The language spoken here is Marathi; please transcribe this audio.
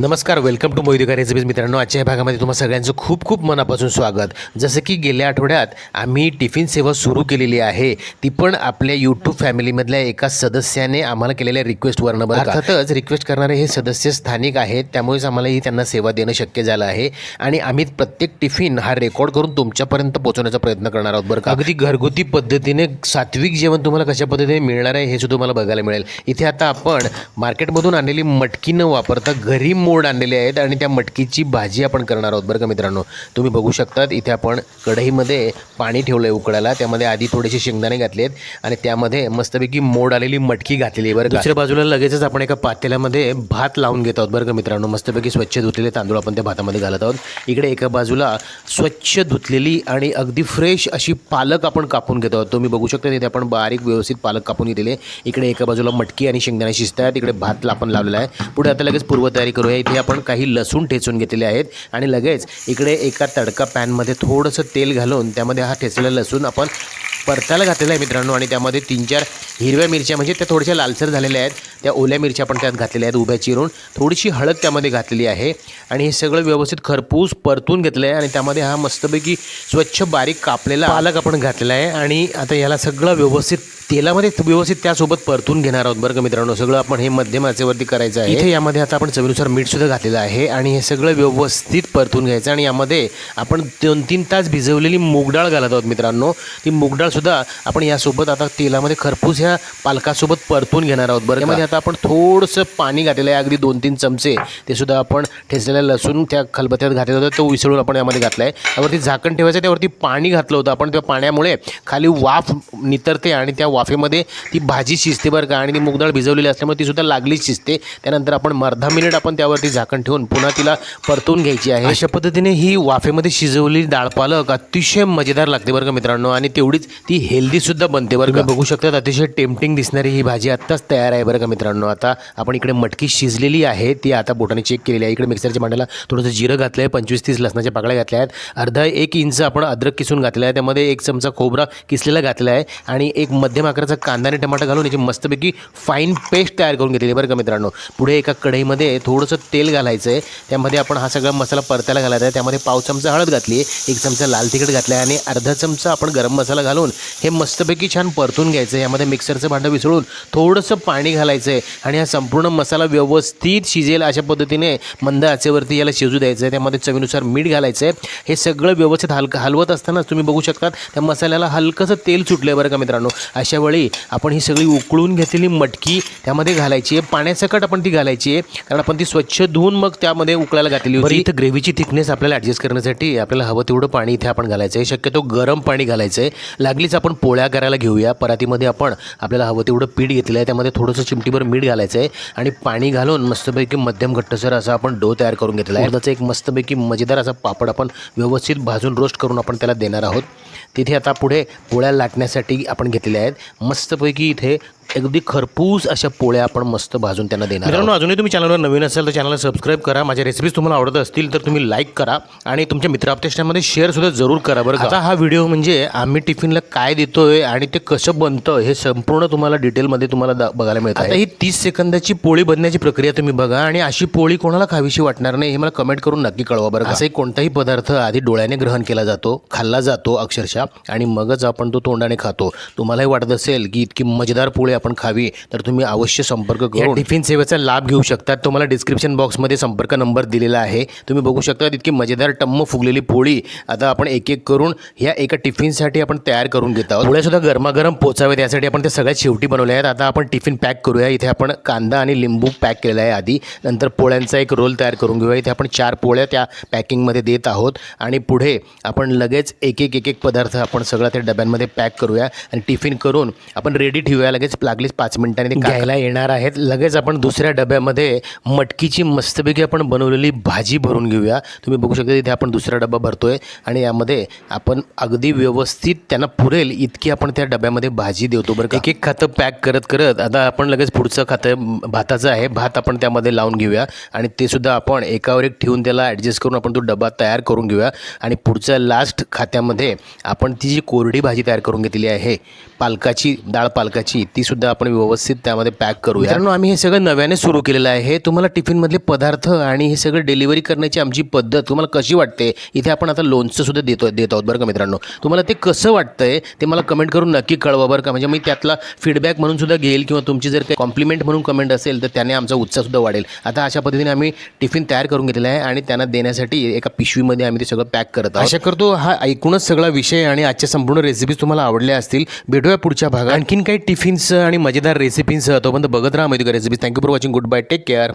नमस्कार वेलकम टू मोहिदिका रेसिपीज मित्रांनो आजच्या या भागामध्ये तुम्हा सगळ्यांचं खूप खूप मनापासून स्वागत. जसं की गेल्या आठवड्यात आम्ही टिफिन सेवा सुरू केलेली आहे. ती पण आपल्या यूट्यूब फॅमिलीमधल्या एका सदस्याने आम्हाला केलेल्या रिक्वेस्टवरनं. अर्थातच रिक्वेस्ट करणारे हे सदस्य स्थानिक आहेत. त्यामुळेच आम्हालाही त्यांना सेवा देणं शक्य झालं आहे. आणि आम्ही प्रत्येक टिफिन हा रेकॉर्ड करून तुमच्यापर्यंत पोहोचवण्याचा प्रयत्न करणार आहोत बरं का? अगदी घरगुती पद्धतीने सात्विक जेवण तुम्हाला कशा पद्धतीने मिळणार आहे हे सुद्धा तुम्हाला बघायला मिळेल. इथे आता आपण मार्केटमधून आणलेली मटकी न वापरता घरी मोड आणलेले आहेत आणि त्या मटकीची भाजी आपण करणार आहोत बरं का मित्रांनो. तुम्ही बघू शकतात इथे आपण कढईमध्ये पाणी ठेवलं आहे उकडायला. त्यामध्ये आधी थोडेसे शेंगदाणे घातले आहेत आणि त्यामध्ये मस्तपैकी मोड आलेली मटकी घातलेली आहे बरं दुसऱ्या बाजूला लगेचच आपण एका पातेल्यामध्ये भात लावून घेत आहोत बरं का मित्रांनो. मस्तपैकी स्वच्छ धुतलेले तांदूळ आपण त्या भातामध्ये घालत आहोत. इकडे एका बाजूला स्वच्छ धुतलेली आणि अगदी फ्रेश अशी पालक आपण कापून घेत आहोत. तुम्ही बघू शकता तिथे आपण बारीक व्यवस्थित पालक कापून घेतलेले. इकडे एका बाजूला मटकी आणि शेंगदाणे शिजत आहेत इकडे भात आपण लावलेला आहे. पुढे आता लगेच पूर्वतयारी करूया. इथे आपण काही लसूण ठेचून घेतलेले आहेत. आणि लगेच इकडे एका तडका पॅनमध्ये थोडंसं तेल घालून त्यामध्ये हा ठेचलेला लसूण आपण परतायला घातलेला आहे मित्रांनो. आणि त्यामध्ये तीन चार हिरव्या मिरच्या म्हणजे त्या थोड्याशा लालसर झालेल्या आहेत. त्या ओल्या मिरच्या आपण त्यात घातलेल्या आहेत उभ्या चिरून. थोडीशी हळद त्यामध्ये घातलेली आहे. आणि हे सगळं व्यवस्थित खरपूस परतून घेतलं आहे. आणि त्यामध्ये हा मस्तपैकी स्वच्छ बारीक कापलेला पालक आपण घातलेला आहे. आणि आता याला सगळं व्यवस्थित तेलामध्ये व्यवस्थित त्यासोबत परतून घेणार आहोत बरं का मित्रांनो. सगळं आपण हे मध्यम आचेवरती करायचं आहे. इथे यामध्ये आता आपण चवीनुसार मीठ सुद्धा घातलेलं आहे आणि हे सगळं व्यवस्थित परतून घ्यायचं आणि यामध्ये आपण दोन तीन तास भिजवलेली मूग डाळ घालत आहोत मित्रांनो. ती मूग डाळ सुद्धा आपण यासोबत आता तेलामध्ये खरपूस ह्या पालकासोबत परतून घेणार आहोत बरं त्यामध्ये आता आपण थोडंसं पाणी घातलेलं आहे अगदी दोन तीन चमचे. ते सुद्धा आपण ठेचलेलं लसूण त्या खलबत्त्यात घातलेलं होतं तो विसळून आपण यामध्ये घातला आहे त्यावरती झाकण ठेवायचं त्यावरती पाणी घातलं होतं आपण. त्या पाण्यामुळे खाली वाफ नितरते आणि त्या वाफेमध्ये ती भाजी शिजते बरं का आणि ती मुगडाळ भिजवलेली असल्यामुळे ती सुद्धा लागलीच शिजते. त्यानंतर आपण अर्धा मिनिट आपण त्यावरती झाकण ठेवून पुन्हा तिला परतून घ्यायची आहे. अशा पद्धतीने ही वाफेमध्ये शिजवलेली डाळ पालक अतिशय मजेदार लागते बरं का मित्रांनो आणि तेवढीच ती हेल्दी सुद्धा बनते बरं का. बघू शकतात अतिशय टेम्पटिंग दिसणारी ही भाजी आत्ताच तयार आहे बरं का मित्रांनो. आता आपण इकडे मटकी शिजलेली आहे ती आता बोटाने चेक केलेली आहे. इकडे मिक्सरच्या भांड्याला थोडंसं जिरं घातलं आहे पंचवीस तीस लसणाच्या पाकळ्या घातल्या आहेत. अर्धा एक इंच आपण अद्रक किसून घातलं आहे. त्यामध्ये एक चमचा खोबरा किसलेला घातला आहे आणि एक मध्यम आकाराचा कांदा आणि टमाटर घालून याची मस्तपैकी फाईन पेस्ट तयार करून घेतलेली बरं का मित्रांनो. पुढे एका कढईमध्ये थोडंसं तेल घालायचं आहे त्यामध्ये आपण हा सगळा मसाला परतायला घालायचा आहे. त्यामध्ये पाव चमचा हळद घातली आहे. एक चमचा लाल तिखट घातला आहे आणि अर्धा चमचा आपण गरम मसाला घालून हे मस्तपैकी छान परतून घ्यायचं आहे यामध्ये मिक्सरचं भांडं विसळून थोडंसं पाणी घालायचं आहे आणि हा संपूर्ण मसाला व्यवस्थित शिजेल अशा पद्धतीने मंद आचेवरती याला शिजू द्यायचं आहे त्यामध्ये चवीनुसार मीठ घालायचं आहे हे सगळं व्यवस्थित हलकं हलवत असतानाच तुम्ही बघू शकतात त्या मसाल्याला हलकंसं तेल सुटलं आहे बरं का मित्रांनो. अशा वेळी आपण ही सगळी उकळून घेतलेली मटकी त्यामध्ये घालायची आहे. पाण्यासकट आपण ती घालायची आहे कारण आपण ती स्वच्छ धुवून मग त्यामध्ये उकळायला घातलेली होती. इथं ग्रेव्हीची थिकनेस आपल्याला ॲडजस्ट करण्यासाठी आपल्याला हवं तेवढं पाणी इथे आपण घालायचं आहे शक्यतो गरम पाणी घालायचं आहे लागलीच आपण पोळ्या करायला घेऊया. परातीमध्ये आपण आपल्याला हवं तेवढं पीठ घेतलं आहे त्यामध्ये थोडंसं चिमटीभर मीठ घालायचं आहे आणि पाणी घालून मस्तपैकी मध्यम घट्टसर असा आपण डो तयार करून घेतला आहे. त्याचा एक मस्तपैकी मजेदार असा पापड आपण व्यवस्थित भाजून रोस्ट करून आपण त्याला देणार आहोत. तिथे आता पुढे पोळ्या लाटण्यासाठी आपण घेतलेल्या आहेत. मस्तपैकी इथे अगदी खरपूस अशा पोळ्या आपण मस्त भाजून त्यांना देणार मित्रांनो अजूनही तुम्ही चॅनलवर नवीन असाल तर चॅनलला सबस्क्राईब करा माझ्या रेसिपीज तुम्हाला आवडत असतील तर तुम्ही लाईक करा आणि तुमच्या मित्राप्तेष्टामध्ये शेअर सुद्धा जरूर करा बरं. आता हा व्हिडिओ म्हणजे आम्ही टिफिनला काय देतोय आणि ते कसं बनतं हे संपूर्ण तुम्हाला डिटेलमध्ये तुम्हाला बघायला मिळतं आता ही तीस सेकंदाची पोळी बनण्याची प्रक्रिया तुम्ही बघा आणि अशी पोळी कोणाला खावीशी वाटणार नाही हे मला कमेंट करून नक्की कळवा बरं का. असा एक कोणताही पदार्थ आधी डोळ्याने ग्रहण केला जातो खाल्ला जातो अक्षरशः आणि मगच आपण तो तोंडाने खातो तुम्हालाही वाटत असेल की इतकी मजेदार पोळी आपण खावी तर तुम्ही अवश्य संपर्क करून टिफिन सेवेचा लाभ घेऊ शकतात तुम्हाला डिस्क्रिप्शन बॉक्समध्ये संपर्क नंबर दिलेला आहे. तुम्ही बघू शकता इतकी मजेदार टम्म फुगलेली पोळी आता आपण एक एक करून ह्या एका टिफिनसाठी आपण तयार करून घेत आहोत. पोळ्या सुद्धा गरमागरम पोचावे त्यासाठी आपण ते सगळ्यात शेवटी बनवले आहेत. आता आपण टिफिन पॅक करूया. इथे आपण कांदा आणि लिंबू पॅक केलेला आहे आधी. नंतर पोळ्यांचा एक रोल तयार करून घेऊया. इथे आपण चार पोळ्या त्या पॅकिंगमध्ये देत आहोत. आणि पुढे आपण लगेच एक एक एक एक पदार्थ आपण सगळं त्या डब्यांमध्ये पॅक करूया. आणि टिफिन करून आपण रेडी ठेवूया. लगेच लागलीच पाच मिनिटांनी ते घ्यायला येणार आहेत. लगेच आपण दुसऱ्या डब्यामध्ये मटकीची मस्तपैकी आपण बनवलेली भाजी भरून घेऊया. तुम्ही बघू शकता इथे आपण दुसरा डबा भरतोय आणि यामध्ये आपण अगदी व्यवस्थित त्यांना पुरेल इतकी आपण त्या डब्यामध्ये भाजी देतो बरं. एक एक खातं पॅक करत करत आता आपण लगेच पुढचं खातं भाताचं आहे. भात आपण त्यामध्ये लावून घेऊया आणि ते सुद्धा आपण एकावर एक ठेवून त्याला ॲडजस्ट करून आपण तो डबा तयार करून घेऊया. आणि पुढच्या लास्ट खात्यामध्ये आपण ती जी कोरडी भाजी तयार करून घेतलेली आहे पालकाची डाळ पालकाची ती सुद्धा सुद्धा आपण व्यवस्थित त्यामध्ये पॅक करू मित्रांनो आम्ही हे सगळं नव्याने सुरू केलेलं आहे. तुम्हाला टिफिनमधले पदार्थ आणि हे सगळं डिलिव्हरी करण्याची आमची पद्धत तुम्हाला कशी वाटते इथे आपण आता लोणचं सुद्धा देतो देत आहोत बरं का मित्रांनो? तुम्हाला ते कसं वाटतंय ते मला कमेंट करून नक्की कळवा बरं का. म्हणजे मी त्यातला फीडबॅक म्हणून सुद्धा घेईल किंवा तुमची जर काही कॉम्प्लिमेंट म्हणून कमेंट असेल तर त्याने आमचा उत्साह सुद्धा वाढेल. आता अशा पद्धतीने आम्ही टिफिन तयार करून घेतलेला आहे आणि त्यांना देण्यासाठी एका पिशवीमध्ये आम्ही ते सगळं पॅक करत आहोत. आशा करतो हा ऐकूनच सगळा विषय आणि आजच्या संपूर्ण रेसिपीज तुम्हाला आवडल्या असतील. भेटूया पुढच्या भागात. आणखीन काही टिफिन्स आणि मजेदार रेसिपींसह तोपर्यंत बघत राहा माहिती recipes thank you for watching goodbye take care